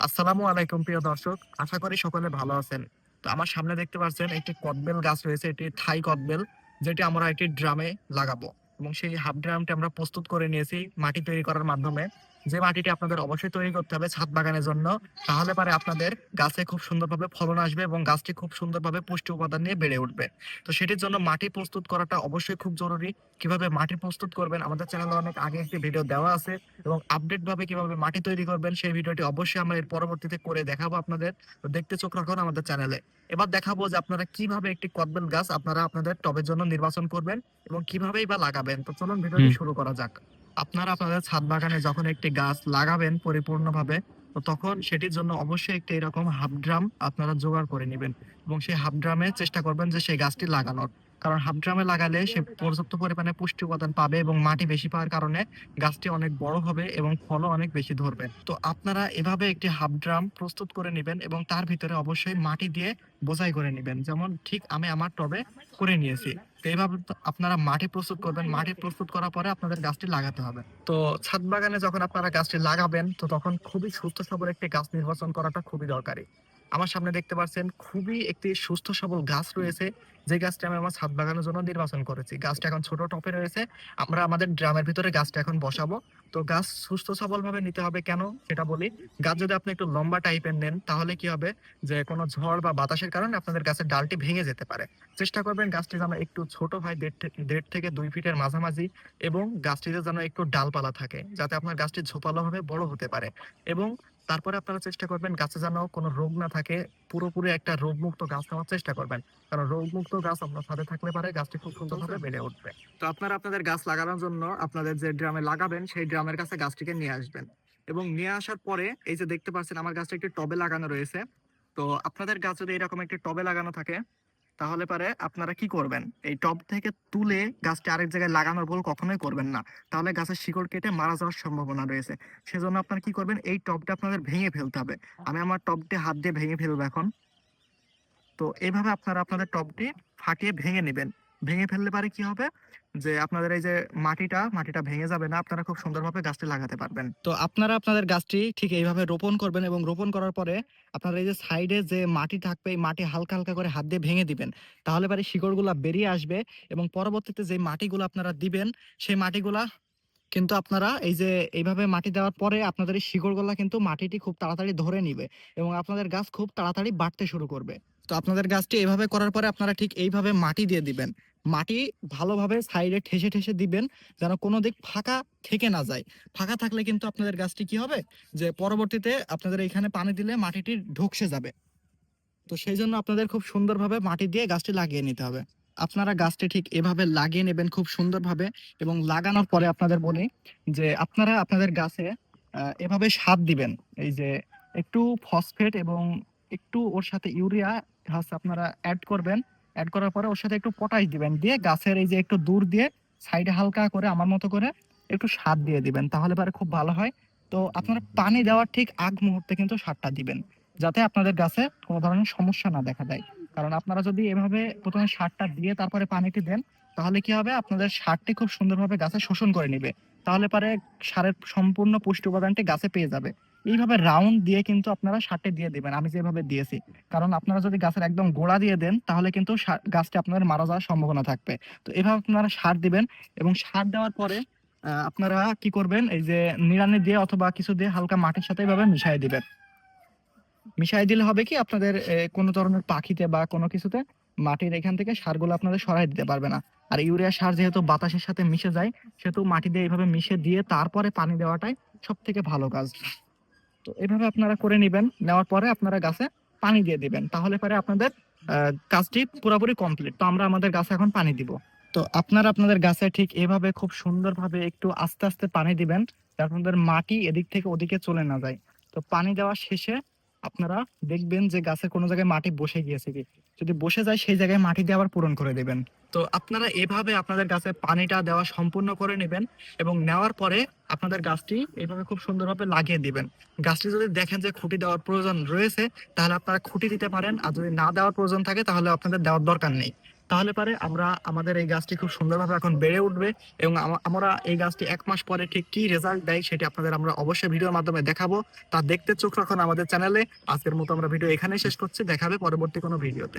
আসসালামু আলাইকুম, প্রিয় দর্শক। আশা করি সকলে ভালো আছেন। তো আমার সামনে দেখতে পাচ্ছেন একটি কদবেল গাছ রয়েছে এটি থাই কদবেল, যেটি আমরা একটি ড্রামে লাগাবো। এবং সেই হাফ ড্রামটি আমরা প্রস্তুত করে নিয়েছি মাটি তৈরি করার মাধ্যমে। যে মাটিটি আপনাদের অবশ্যই তৈরি করতে হবে ছাদ বাগানের জন্য তাহলে পারে আপনাদের গাছে খুব সুন্দরভাবে ফলন আসবে এবং গাছটি খুব সুন্দরভাবে পুষ্টি উপাদান নিয়ে বেড়ে উঠবে। তো সেটির জন্য মাটি প্রস্তুত করাটা অবশ্যই খুব জরুরি। কীভাবে মাটি প্রস্তুত করবেন আমাদের চ্যানেলে অনেক আগে একটি ভিডিও দেওয়া আছে এবং আপডেট ভাবে কীভাবে মাটি তৈরি করবেন সেই ভিডিওটি অবশ্যই আমরা এর পরবর্তীতে করে দেখাবো আপনাদের। তো দেখতে চোখ রাখুন আমাদের চ্যানেলে। এবার দেখাবো যে আপনারা কীভাবে একটি কদবেল গাছ আপনারা আপনাদের টবের জন্য নির্বাচন করবেন এবং কিভাবেই বা লাগাবেন। তো চলুন ভিডিওটি শুরু করা যাক। আপনারা আপনাদের ছাদ বাগানে যখন একটি গাছ লাগাবেন পরিপূর্ণভাবে, তো তখন সেটির জন্য অবশ্যই একটি এরকম হাফ ড্রাম আপনারা জোগাড় করে নেবেন এবং সেই হাফ ড্রামে চেষ্টা করবেন যে সেই গাছটি লাগানোর। কারণ হাফ ড্রামে লাগালে সে পর্যাপ্ত পরিমাণে পুষ্টি উপাদান পাবে এবং মাটি বেশি পাওয়ার কারণে গাছটি অনেক বড় হবে এবং ফলও অনেক বেশি ধরবে। তো আপনারা এভাবে একটি হাফ ড্রাম প্রস্তুত করে নেবেন এবং তার ভিতরে অবশ্যই মাটি দিয়ে বোঝাই করে নেবেন। যেমন ঠিক আমি আমার টবে করে নিয়েছি। তো এইভাবে আপনারা মাটি প্রস্তুত করবেন। মাটি প্রস্তুত করার পরে আপনাদের গাছটি লাগাতে হবে। তো ছাদ বাগানে যখন আপনারা গাছটি লাগাবেন তো তখন খুবই সুস্থ সবল একটি গাছ নির্বাচন করাটা খুবই দরকারি। আমার সামনে দেখতে পাচ্ছেন খুবই একটি সুস্থ সবল গাছ রয়েছে। যে গাছটা আমি আমার ছাদ বাগানের জন্য নির্বাচন করেছি। গাছটা এখন ছোট টপে রয়েছে। আমরা আমাদের ড্রামের ভিতরে গাছটা এখন বসাবো। তো গাছ সুস্থ সবল ভাবে নিতে হবে কেন সেটা বলি। গাছ যদি আপনি একটু লম্বা টাইপের নেন, তাহলে কি হবে যে কোনো ঝড় বা বাতাসের কারণে আপনাদের গাছের ডালটি ভেঙে যেতে পারে। চেষ্টা করবেন গাছটি যেন একটু ছোট হয়, দেড় থেকে দুই ফিটের মাঝামাঝি এবং গাছটিতে যেন একটু ডালপালা থাকে, যাতে আপনার গাছটি ঝোপালো ভাবে বড় হতে পারে। এবং তারপরে আপনারা চেষ্টা করবেন গাছে যেন কোনো রোগ না থাকে পুরোপুরি একটা রোগমুক্ত গাছ নেওয়ার চেষ্টা করবেন। কারণ রোগমুক্ত গাছ আপনার সাথে থাকলে পারে গাছটি খুব সুন্দরভাবে বেড়ে উঠবে। তো আপনারা আপনাদের গাছ লাগানোর জন্য আপনাদের যে ড্রামে লাগাবেন সেই ড্রামের কাছে গাছটিকে নিয়ে আসবেন। এবং নিয়ে আসার পরে এই যে দেখতে পাচ্ছেন আমার গাছটা একটি টবে লাগানো রয়েছে। তো আপনাদের গাছ যদি এরকম একটি টবে লাগানো থাকে তাহলে পারে আপনারা কি করবেন? এই টপ থেকে তুলে গাছটি আরেক জায়গায় লাগানোর ভুল কখনোই করবেন না। তাহলে গাছের শিকড় কেটে মারা যাওয়ার সম্ভাবনা রয়েছে। সেজন্য আপনারা কি করবেন? এই টপটা আপনাদের ভেঙে ফেলতে হবে। আমি আমার টপটি হাত দিয়ে ভেঙে ফেলব এখন। তো এইভাবে আপনারা আপনাদের টপটি ফাটিয়ে ভেঙে নেবেন। ভেঙে ফেললে পারে কি হবে? যে আপনাদের এই যে মাটিটা মাটিটা ভেঙে যাবে না, আপনারা খুব সুন্দরভাবে গাছটি লাগাতে পারবেন। তো আপনারা আপনাদের গাছটি ঠিক এইভাবে রোপণ করবেন এবং রোপণ করার পরে আপনারা এই যে সাইডে যে মাটি থাকবে, এই মাটি হালকা হালকা করে হাত দিয়ে ভেঙে দিবেন। তাহলে পারে শিকড়গুলা বেরিয়ে আসবে এবং পরবর্তীতে যে মাটিগুলো আপনারা দিবেন, সেই মাটিগুলা কিন্তু আপনারা এই যে এইভাবে মাটি দেওয়ার পরে আপনাদের এই শিকড়গুলা কিন্তু মাটিটি খুব তাড়াতাড়ি ধরে নিবে এবং আপনাদের গাছ খুব তাড়াতাড়ি বাড়তে শুরু করবে। তো আপনাদের গাছটি এইভাবে করার পরে আপনারা ঠিক এইভাবে মাটি দিয়ে দিবেন। মাটি ভালোভাবে সাইডে ঠেসে ঠেসে দিবেন, যেন কোনো দিক ফাঁকা থেকে না যায়। ফাঁকা থাকলে কিন্তু আপনাদের গাছটি কি হবে? যে পরবর্তীতে আপনাদের এখানে পানি দিলে মাটিটি ঢুকসে যাবে। তো সেই জন্য আপনাদের খুব সুন্দরভাবে মাটি দিয়ে গাছটি লাগিয়ে নিতে হবে। আপনারা গাছটি ঠিক এভাবে লাগিয়ে নেবেন খুব সুন্দরভাবে এবং লাগানোর পরে আপনাদের বলি যে আপনারা আপনাদের গাছে এভাবে সার দিবেন। এই যে একটু ফসফেট এবং একটু ওর সাথে ইউরিয়া ঘাস আপনারা অ্যাড করবেন। অ্যাড করার পরে ওর সাথে একটু পটাশ দিবেন। দিয়ে গাছের এই যে একটু দূর দিয়ে সাইডে হালকা করে আমার মতো করে একটু সার দিয়ে দিবেন। তাহলে পরে খুব ভালো হয়। তো আপনারা পানি দেওয়ার ঠিক আগ মুহূর্তে কিন্তু সারটা দিবেন। যাতে আপনাদের গাছে কোনো ধরনের সমস্যা না দেখা দেয়। কারণ আপনারা যদি এভাবে প্রথমে সারটা দিয়ে তারপরে পানিটি দেন, তাহলে কি হবে? আপনাদের সারটি খুব সুন্দরভাবে গাছে শোষণ করে নিবে। তাহলে পরে সারের সম্পূর্ণ পুষ্টি উপাদানটি গাছে পেয়ে যাবে। এইভাবে রাউন্ড দিয়ে কিন্তু আপনারা সারটি দিয়ে দিবেন। আমি যেভাবে দিয়েছি। কারণ আপনারা যদি গাছের একদম গোড়া দিয়ে দেন, তাহলে কিন্তু গাছটি আপনাদের মারা যাওয়ার সম্ভাবনা থাকবে। তো এভাবে আপনারা সার দিবেন এবং সার দেওয়ার পরে আপনারা কি করবেন? এই যে নিড়ানি দিয়ে অথবা কিছু দিয়ে হালকা মাটির সাথে এভাবে মিশিয়ে দিবেন। মিশাই দিলে হবে কি? আপনাদের কোনো ধরনের পাখিতে বা কোনো কিছুতে মাটির এখান থেকে সারগুলো আপনাদের সরাই দিতে পারবে না। আর ইউরিয়া সার যেহেতু বাতাসের সাথে মিশে যায়, সেহেতু মাটি দিয়ে এইভাবে মিশে দিয়ে তারপরে পানি দেওয়াটাই সব থেকে ভালো কাজ। তো এভাবে আপনারা করে নেবেন। নেওয়ার পরে আপনারা গাছে পানি দিয়ে দিবেন। তাহলে পরে আপনাদের কাজটি পুরোপুরি কমপ্লিট তো আমরা আমাদের গাছে এখন পানি দিব। তো আপনারা আপনাদের গাছে ঠিক এভাবে খুব সুন্দরভাবে একটু আস্তে আস্তে পানি দিবেন, যাতে আপনাদের মাটি এদিক থেকে ওদিকে চলে না যায়। তো পানি দেওয়া শেষে আপনারা দেখবেন যে গাছের কোনো জায়গায় মাটি বসে গিয়েছে। কি যদি বসে যায়, সেই জায়গায় মাটি দিয়ে আবার পূরণ করে দেবেন। তো আপনারা এভাবে আপনাদের গাছে পানিটা দেওয়া সম্পূর্ণ করে নেবেন এবং নেওয়ার পরে আপনাদের গাছটি এইভাবে খুব সুন্দরভাবে লাগিয়ে দিবেন। গাছটি যদি দেখেন যে খুঁটি দেওয়ার প্রয়োজন রয়েছে, তাহলে আপনারা খুঁটি দিতে পারেন, আর যদি না দেওয়ার প্রয়োজন থাকে, তাহলে আপনাদের দেওয়ার দরকার নেই। তাহলে পারে আমরা, আমাদের এই গাছটি খুব সুন্দরভাবে এখন বেড়ে উঠবে এবং আমরা এই গাছটি এক মাস পরে ঠিক কি রেজাল্ট দেয় সেটি আপনাদের আমরা অবশ্যই ভিডিওর মাধ্যমে দেখাবো। তা দেখতে চোখ রাখুন আমাদের চ্যানেলে। আজকের মতো আমরা ভিডিও এখানেই শেষ করছি। দেখাবে পরবর্তী কোনো ভিডিওতে।